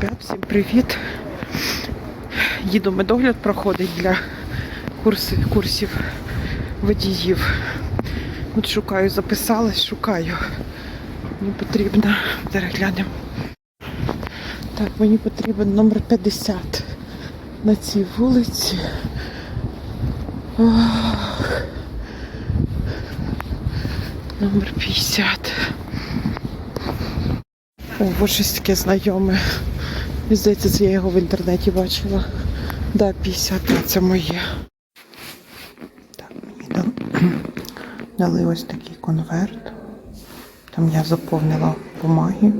Ребят, всім привіт. Їду медогляд проходить для курсів, курсів водіїв. От шукаю, записалась, шукаю. Мені потрібно. Зараз глянемо. Так, мені потрібен номер 50 на цій вулиці. Ох. Номер 50. О, щось таке знайоме. Мені Здається, це я його в інтернеті бачила. Да, 50, це моє. Так, мені дали ось такий конверт. Там я заповнила бумаги.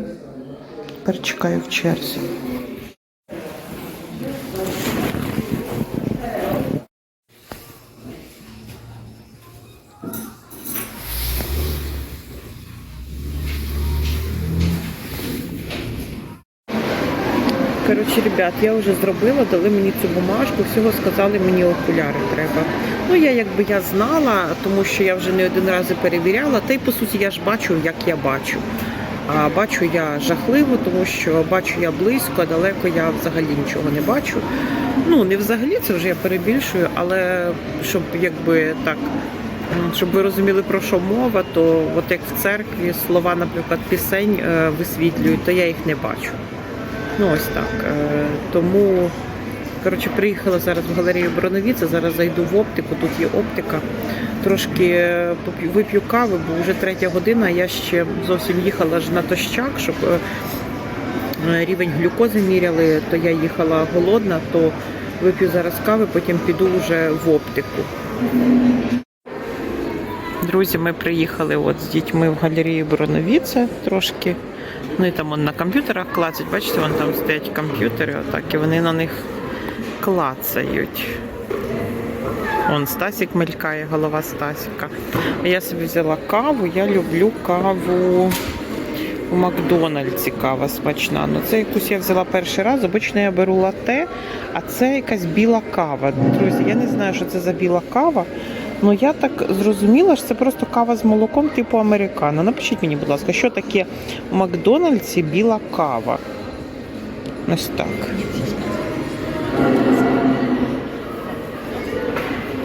Тепер чекаю в черзі. Ребят, я вже зробила, дали мені цю бумажку, всього сказали, мені окуляри треба. Ну, я якби я знала, тому що я вже не один раз перевіряла, та й по суті я ж бачу, як я бачу. А бачу я жахливо, тому що бачу я близько, а далеко я взагалі нічого не бачу. Ну, не взагалі, це вже я перебільшую, але щоб якби так, щоб ви розуміли про що мова, то от як в церкві слова, наприклад, пісень е, висвітлюють, то я їх не бачу. Ну ось так. Е, Тому коротше, приїхала зараз в галерею Броновіце, зараз зайду в оптику, тут є оптика. Трошки е, вип'ю кави, бо вже третя година, я ще зовсім їхала ж натощак, щоб е, рівень глюкози міряли, то я їхала голодна, то вип'ю зараз кави, потім піду вже в оптику. Друзі, ми приїхали от з дітьми в галерею Броновіце трошки. І там вон на комп'ютерах клацають. Бачите, вон там стоять комп'ютери, отак, і вони на них клацають. Вон Стасік мелькає, голова Стасіка. А я собі взяла каву. Я люблю каву у Макдональдсі кава смачна. Ну це якусь я взяла перший раз. Обично я беру лате, а це якась біла кава. Друзі, я не знаю, що це за біла кава. Ну я так зрозуміла, що це просто кава з молоком типу американо. Напишіть мені, будь ласка, що таке у Макдональдсі біла кава? Ось так.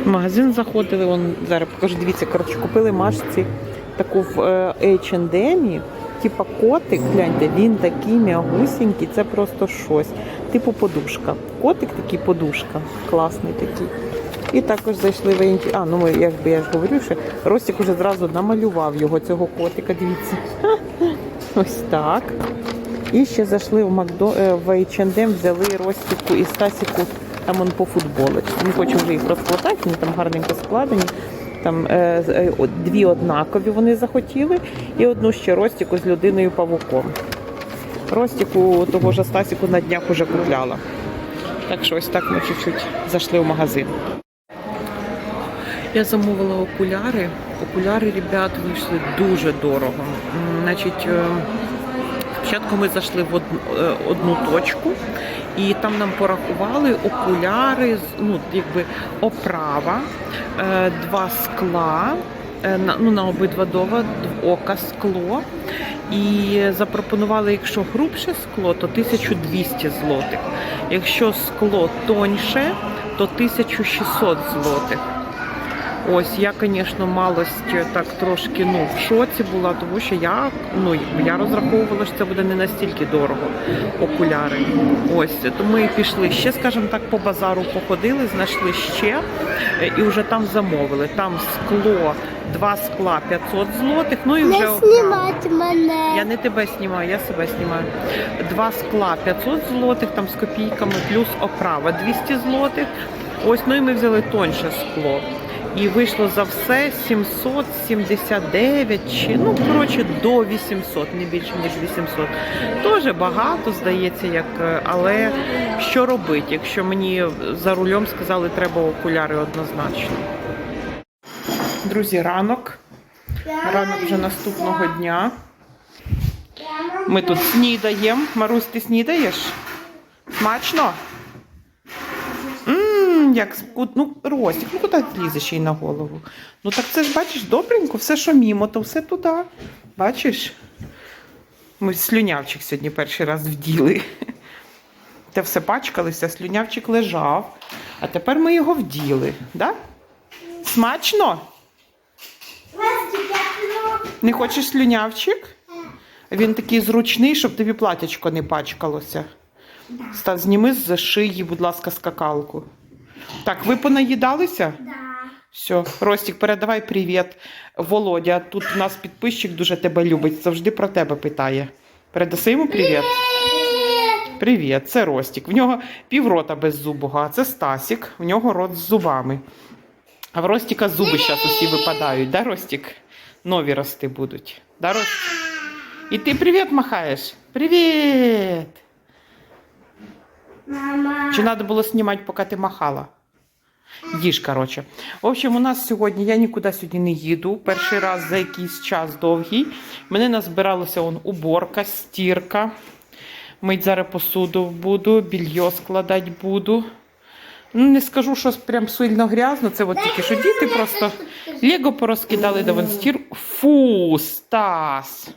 В магазин заходили, вон, зараз покажу, дивіться, коротше, купили Машці таку в H&M, типа котик, гляньте, він такий м'ягусінький, це просто щось. Типу подушка. Котик такий подушка, класний такий. І також зайшли в інші. А, ну ми, якби я ж говорю, що Ростик уже зразу намалював його, цього котика, дивіться. Ось так. І ще зайшли в Макдо е, в H&M, взяли Ростику і Стасіку там он по футболочці. Ми хочемо вже їх розкладати, вони там гарненько складені. Там е, е, дві однакові вони захотіли, і одну ще Ростику з людиною павуком. Ростику того ж Стасіку на днях уже купляла. Так що ось так ми чуть-чуть зайшли в магазин. Я замовила окуляри. Окуляри, ребят, вийшли дуже дорого. Значить, е, спочатку ми зайшли в одну, е, точку, і там нам порахували окуляри, ну, якби оправа, е, два скла. На, ну, на обидва дова ока скло. І запропонували, якщо грубше скло, то 1200 злотих. Якщо скло тоньше, то 1600 злотих. Ось я, звісно, малость так трошки ну, в шоці була, тому що я, ну, я розраховувала, що це буде не настільки дорого окуляри. Ось то ми пішли ще, скажімо так, по базару походили, знайшли ще е, і вже там замовили. Там скло, два скла 500 злотих. Ну і вже Не знімати мене. Я не тебе знімаю, я себе знімаю. Два скла 500 злотих, там з копійками, плюс оправа 200 злотих. Ось, ну і ми взяли тоньше скло. І вийшло за все 779 чи ну коротше до 800, не більше ніж 800. Дуже багато здається, як е, але що робити, якщо мені за рулем сказали, треба окуляри однозначно. Друзі, ранок. Ранок вже наступного дня. Ми тут снідаємо. Марусь, ти снідаєш? Смачно? Як ну, Ростик, ну куди ти лізеш їй на голову? Ну так це ж бачиш добренько, все, що мімо, то все туди. Бачиш? Ми слюнявчик сьогодні перший раз вділи. те все пачкалися, слюнявчик лежав, а тепер ми його вділи. Да? Смачно? Не хочеш слюнявчик? Він такий зручний, щоб тобі платячко не пачкалося. Стас, зніми з шиї, будь ласка, скакалку. Так, ви понаїдалися? Да. Все, Ростік, передавай привіт. Володя, тут у нас підписчик дуже тебе любить, завжди про тебе питає. Передаси йому привіт. Привіт, це Ростік. В нього піврота беззубого, а це Стасік, в нього рот з зубами. А в Ростіка зуби зараз усі випадають, да, Ростік? Нові рости будуть. Да, Ростік? І ти привіт махаєш? Привіт! Мама. Чи треба було знімати, поки ти махала? Їж, коротше. В общем, у нас сьогодні, я нікуди сьогодні не їду. Перший раз за якийсь час довгий. Мене назбиралася он уборка, стірка. Мить зараз посуду буду, більйо складати буду. Ну, не скажу, що прям сильно грязно. Це от тільки що діти просто Лего порозкидали до вон. Фу, Стас.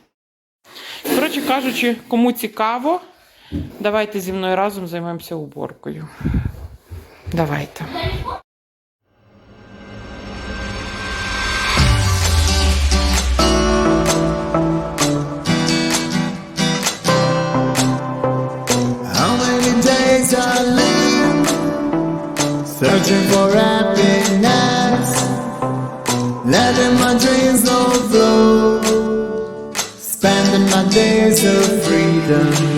Коротше кажучи, кому цікаво, давайте зі мною разом займемося уборкою. Давайте. Searching for happiness, letting my dreams overflow, spending my days of freedom.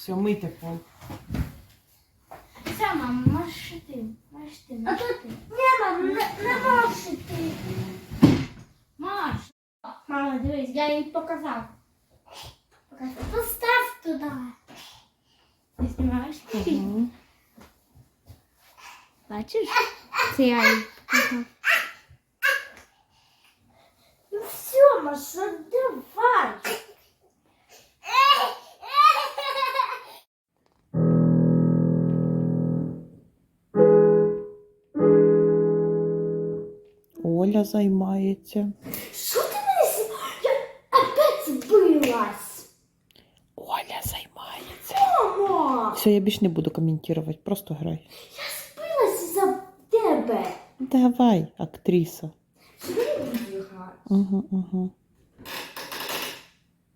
Все, мийте пол. Все, мама, можеш ти. Можеш ти, можеш ти. Ні, мам, не, не можеш ти. Маш. Мама, дивись, я їй показав. Показав. Постав туди. Ти знімаєш? Бачиш? Це я їй показав. Ну все, Маша, Оля займається. Що ти мене Я опять збилась. Оля займається. Мамо, Все, я більше не буду коментувати, просто грай. я збилась за тебе. Давай, актриса. Угу, угу.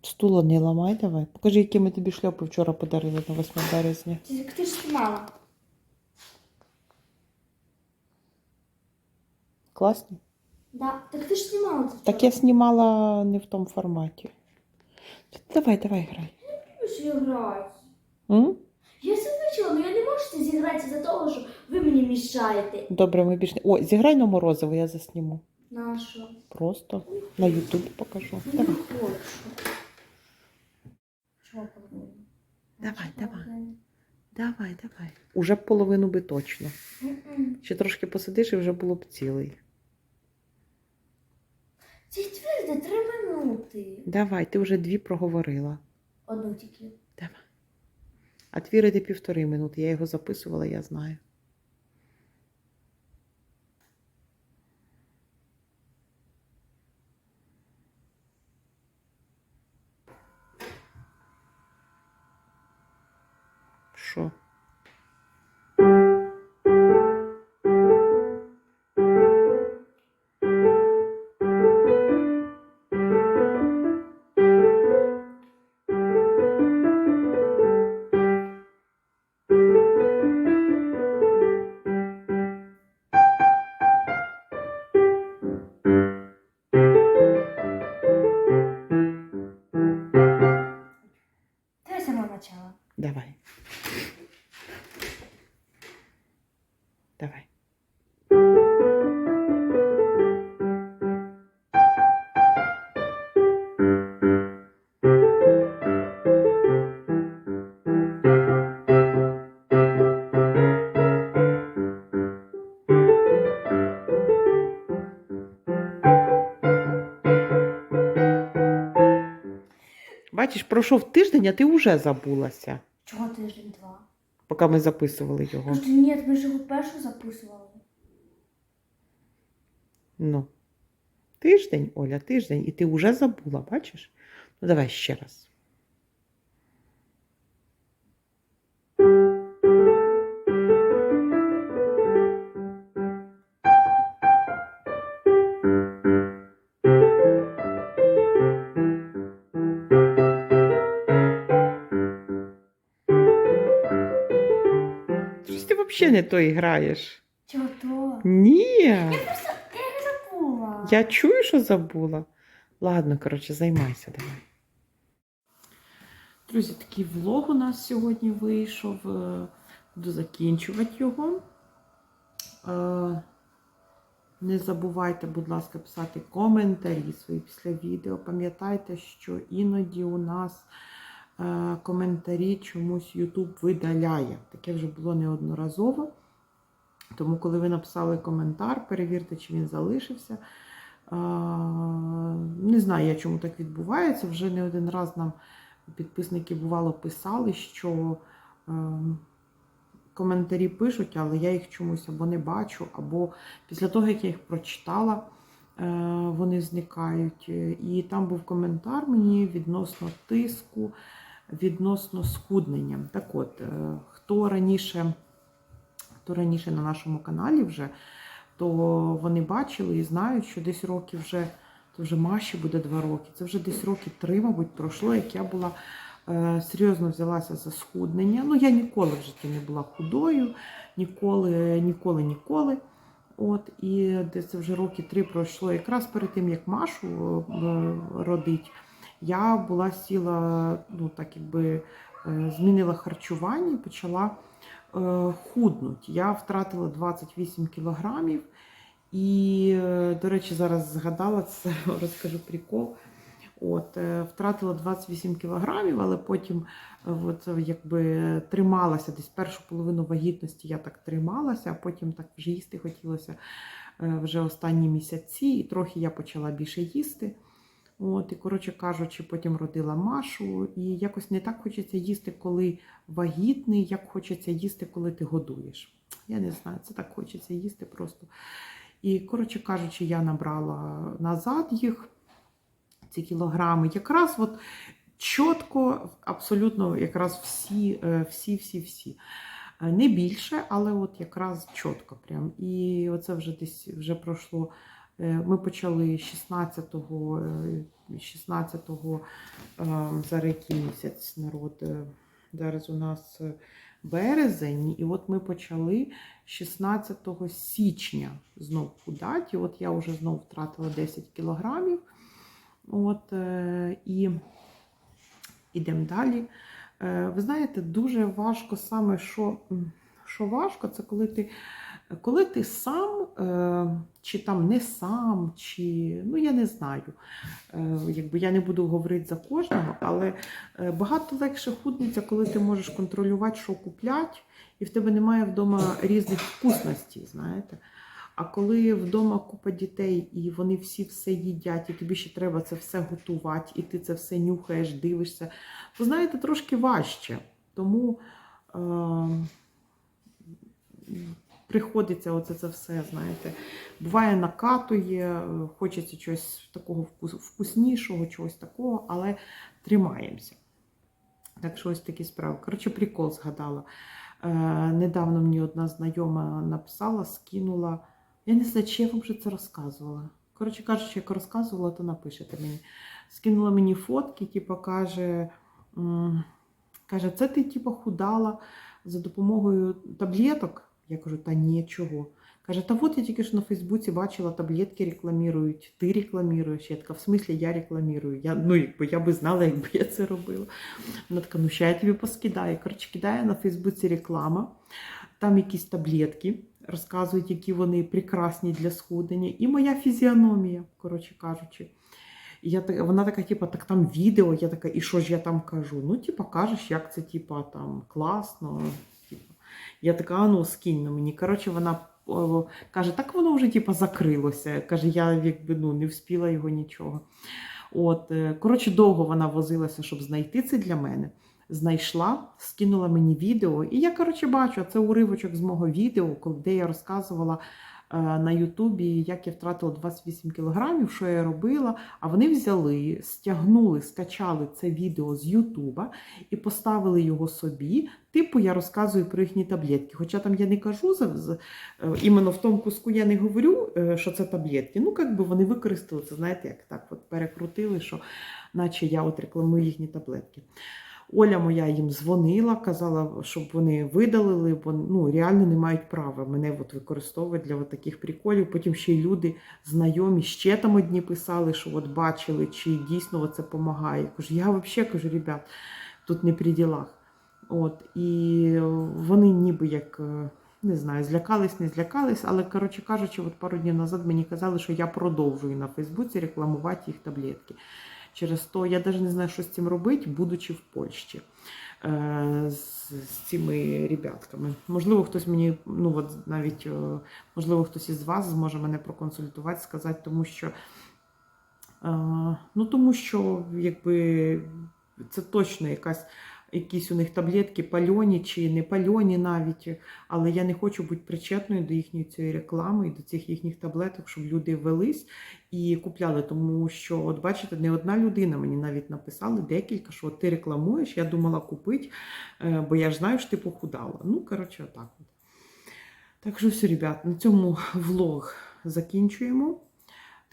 Стула не ламай, давай. Покажи, які ми тобі шльопи вчора подарили на 8 березня. Ти, ти ж знімала. Класні? Да, так ти ж знімала це. Так я знімала не в тому форматі. Давай, давай, грай. вчора. грати. М? Я все вивчила, але я не можу це зіграти за того, що ви мені мішаєте. Добре, ми більше не. О, зіграй на морозиво, я засніму. На що? Просто на Ютубі покажу. Не Давай. хочу. Чого половину? Давай, давай. Давай, давай. Уже половину би точно. Ще трошки посидиш і вже було б цілий. Це тверде три минути. Давай, ти вже дві проговорила. Одну тільки. Давай. А твір іде півтори минути. Я його записувала, я знаю. Що? Давай. Пройшов тиждень, а ти вже забулася. Чого тиждень два? поки ми записували його. Може, ні, ми ж його першу записували. Ну. Тиждень, Оля, тиждень, і ти вже забула, бачиш? Ну, давай ще раз. Взагалі не то граєш. Чого то? Ні. Я не забула. Я чую, що забула. Ладно, коротше, займайся давай. Друзі, такий влог у нас сьогодні вийшов. Е, Буду закінчувати його. Е, Не забувайте, будь ласка, писати коментарі свої після відео. Пам'ятайте, що іноді у нас коментарі чомусь YouTube видаляє. Таке вже було неодноразово. Тому, коли ви написали коментар, перевірте, чи він залишився. Не знаю, я чому так відбувається. Вже не один раз нам підписники бувало писали, що е, коментарі пишуть, але я їх чомусь або не бачу, або після того, як я їх прочитала, е, вони зникають. І там був коментар мені відносно тиску, відносно схуднення. Так от, е, хто раніше хто раніше на нашому каналі вже, то вони бачили і знають, що десь років вже, то вже Маші буде два роки. Це вже десь роки три, мабуть, пройшло, як я була е, серйозно взялася за схуднення. Ну, я ніколи в житті не була худою, ніколи, ніколи, ніколи. От, і це вже роки три пройшло. Якраз перед тим, як Машу е, родить, я була сіла, ну так якби е, змінила харчування і почала е, худнути. Я втратила 28 кілограмів. І, е, до речі, зараз згадала це, розкажу прикол. От, втратила 28 кілограмів, але потім от, якби трималася десь першу половину вагітності я так трималася, а потім так вже їсти хотілося вже останні місяці, і трохи я почала більше їсти. От, і, коротше кажучи, потім родила Машу, і якось не так хочеться їсти, коли вагітний, як хочеться їсти, коли ти годуєш. Я не знаю, це так хочеться їсти просто. І, коротше кажучи, я набрала назад їх, ці кілограми. Якраз от чітко, абсолютно якраз всі, е, всі, всі, всі. Е, Не більше, але от якраз чітко. Прям. І оце вже десь вже пройшло. Е, Ми почали 16-го, е, 16-го е, зараз який місяць народ. е, Зараз у нас е, березень, і от ми почали 16 січня знов худати. От я вже знов втратила 10 кілограмів. От, і ідемо далі. Ви знаєте, дуже важко саме, що, що важко, це коли ти, коли ти сам, е, чи там не сам, чи ну я не знаю. Е, якби я не буду говорити за кожного, але е, багато легше худниця, коли ти можеш контролювати, що куплять, і в тебе немає вдома різних вкусностей, знаєте. А коли вдома купа дітей, і вони всі все їдять, і тобі ще треба це все готувати, і ти це все нюхаєш, дивишся, то знаєте, трошки важче. Тому е, приходиться оце це все, знаєте, буває накатує, е, хочеться чогось такого вкус, вкуснішого, чогось такого, але тримаємося. Так що ось такі справи. Коротше, прикол згадала. Е, недавно мені одна знайома написала, скинула. Я не знаю, чи я вам вже це розказувала. Коротше кажучи, як розказувала, то напишете мені. Скинула мені фотки, типу, каже, каже, це ти типу, худала за допомогою таблеток. Я кажу, та ні, чого. Каже, та от я тільки що на Фейсбуці бачила, таблетки рекламують, ти рекламуєш. Я така, в смислі, я рекламую. Я, ну, якби я би знала, якби я це робила. Вона така, ну ще я тобі поскидаю. Коротше, кидає на Фейсбуці реклама, там якісь таблетки, розказують, які вони прекрасні для схуднення. І моя фізіономія, коротше кажучи. І я, так- вона така, типу, так там відео, я така, і що ж я там кажу? Ну, типу, кажеш, як це, типу, там класно. Я така, «А ну скинь на мені. Коротше, вона каже, так воно вже типу, закрилося. Каже, я якби ну, не вспіла його нічого. От, е, коротше, довго вона возилася, щоб знайти це для мене. Знайшла, скинула мені відео, і я, коротше, бачу, це уривочок з мого відео, де я розказувала на Ютубі, як я втратила 28 кілограмів, що я робила. А вони взяли, стягнули, скачали це відео з Ютуба і поставили його собі. Типу, я розказую про їхні таблетки. Хоча там я не кажу е, іменно в тому куску я не говорю, е, що це таблетки. Ну, як би вони використали це, знаєте, як так от перекрутили, що наче я от рекламую їхні таблетки. Оля моя їм дзвонила, казала, щоб вони видалили, бо ну, реально не мають права мене от використовувати для от таких приколів. Потім ще й люди знайомі, ще там одні писали, що от бачили, чи дійсно це допомагає. Я кажу, я взагалі кажу, ребят, тут не при ділах. От, і вони ніби як. е, Не знаю, злякались, не злякались, але коротше кажучи, от пару днів назад мені казали, що я продовжую на Фейсбуці рекламувати їх таблетки. Через то я навіть не знаю, що з цим робити, будучи в Польщі з, з цими ребятками. Можливо, хтось мені, ну от навіть е, можливо, хтось із вас зможе мене проконсультувати, сказати, тому що, е, ну тому що якби це точно якась. Якісь у них таблетки пальоні чи не пальоні навіть, але я не хочу бути причетною до їхньої цієї реклами і до цих їхніх таблеток, щоб люди велись і купляли. Тому що, от бачите, не одна людина мені навіть написали декілька, що ти рекламуєш, я думала купити, е, бо я ж знаю, що ти похудала. Ну, коротше, отак. Так що все, ребят, на цьому влог закінчуємо.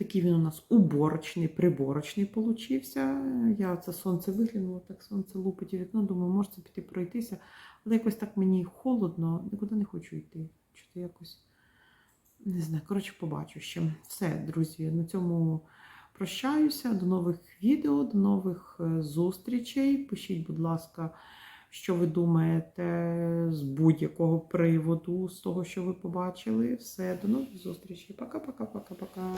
Такий він у нас уборочний, приборочний получився. Я це сонце виглянуло, так сонце лупить у вікно. Думаю, можете піти пройтися. Але якось так мені холодно, нікуди не хочу йти. Чого якось не знаю. Коротше, побачу ще. Все, друзі, на цьому прощаюся. До нових відео, до нових е, зустрічей. Пишіть, будь ласка, що ви думаєте з будь-якого приводу, з того, що ви побачили. Все, до нових зустрічей. Пока-пока-пока-пока.